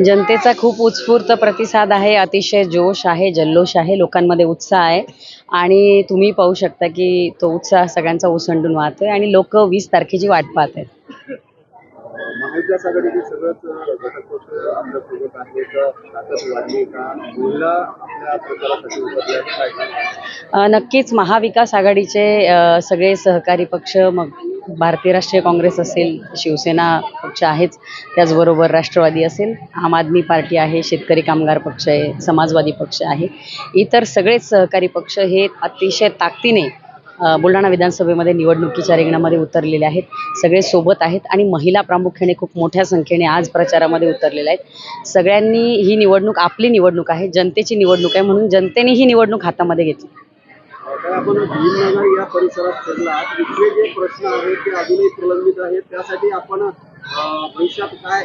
जनतेचा खूप उत्स्फूर्त प्रतिसाद आहे अतिशय जोश आहे जल्लोष आहे लोकांमध्ये उत्साह आहे आणि तुम्ही पाहू शकता की तो उत्साह सगळ्यांचा ओसंडून वाहतोय आणि लोक वीस तारखेची वाट पाहत आहेत महाविकास आघाडीचे सगळंच घटक पक्ष आपल्यासोबत आहेत ताकद वाढली का महिला आपल्या प्रचारासाठी उतरल्या का? काय सांगाल? अ, नक्कीच महाविकास आघाडीचे सगळे सहकारी पक्ष मग भारतीय राष्ट्रीय काँग्रेस असेल शिवसेना पक्ष आहेच त्याचबरोबर राष्ट्रवादी असेल आम आदमी पार्टी आहे शेतकरी कामगार पक्ष आहे समाजवादी पक्ष आहे. इतर सगळेच सहकारी पक्ष हे अतिशय ताकदीने बुलढाणा विधानसभेमध्ये निवडणुकीच्या रिंगणामध्ये उतरलेले आहेत. सगळे सोबत आहेत आणि महिला प्रामुख्याने खूप मोठ्या संख्येने आज प्रचारामध्ये उतरलेल्या आहेत. सगळ्यांनी ही निवडणूक आपली निवडणूक आहे जनतेची निवडणूक आहे म्हणून जनतेने ही निवडणूक हातामध्ये घेतली. आपण भीमनगर या परिसरात फिरला. इथले जे प्रश्न आहेत ते अजूनही प्रलंबित आहेत. त्यासाठी आपण भविष्यात काय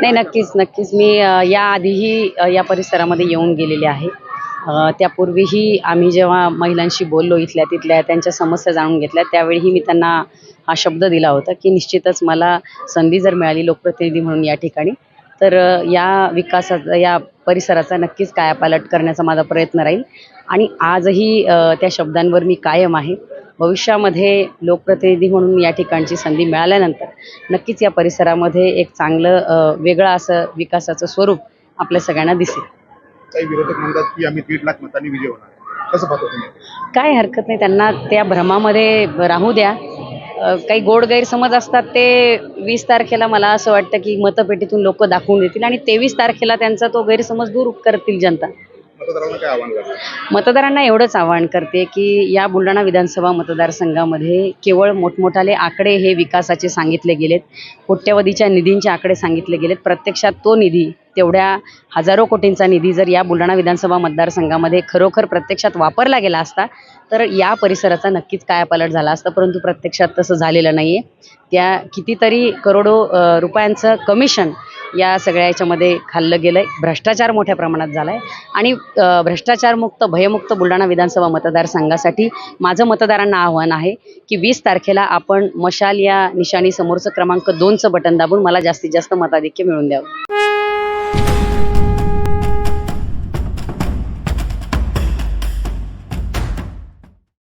नाही नक्कीच नक्कीच. मी या याआधीही या परिसरामध्ये येऊन गेलेले आहे. त्यापूर्वीही आम्ही जेव्हा महिलांशी बोललो इथल्या तिथल्या त्यांच्या समस्या जाणून घेतल्या त्यावेळीही मी त्यांना हा शब्द दिला होता की निश्चितच मला संधी जर मिळाली लोकप्रतिनिधी म्हणून या ठिकाणी तर या विकासाचा या परिसराचा नक्कीच कायापालट करण्याचा माझा प्रयत्न राहील. आणि आजही त्या शब्दांवर मी कायम आहे. भविष्यामध्ये लोकप्रतिनिधी म्हणून या ठिकाणची संधी मिळाल्यानंतर नक्कीच या परिसरामध्ये एक चांगलं वेगळं असं विकासाचं स्वरूप आपल्या सगळ्यांना दिसेल. काही विरोधक म्हणतात की आम्ही दीड लाख मतांनी विजय होणार. कसं पाहतो तुम्ही? काय हरकत नाही. त्यांना त्या भ्रमामध्ये राहू द्या. काही गोड गैरसमज असतात ते वीस तारखेला मला असं वाटतं की मतपेटीतून लोक दाखवून देतील आणि तेवीस तारखेला त्यांचा तो गैरसमज दूर करतील जनता. मतदारांना काय आव्हान मतदारांना एवढंच आवाहन करते की या बुलढाणा विधानसभा मतदारसंघामध्ये केवळ मोठमोठाले आकडे हे विकासाचे सांगितले गेलेत. कोट्यवधीच्या निधींचे आकडे सांगितले गेलेत. प्रत्यक्षात तो निधी तेवढ्या हजारो कोटींचा निधी जर या बुलढाणा विधानसभा मतदारसंघामध्ये खरोखर प्रत्यक्षात वापरला गेला असता तर या परिसराचा नक्कीच कायापालट झाला असता परंतु प्रत्यक्षात तसं झालेलं नाही आहे त्या कितीतरी करोडो रुपयांचं कमिशन या सगळ्या याच्यामध्ये खाल्लं गेलं आहे भ्रष्टाचार मोठ्या प्रमाणात झाला आहे आणि भ्रष्टाचारमुक्त भयमुक्त बुलढाणा विधानसभा मतदारसंघासाठी माझं मतदारांना आव्हान आहे की वीस तारखेला आपण मशाल या निशाणीसमोरचं क्रमांक दोनचं बटन दाबून मला जास्तीत जास्त मताधिक्य मिळून द्यावं.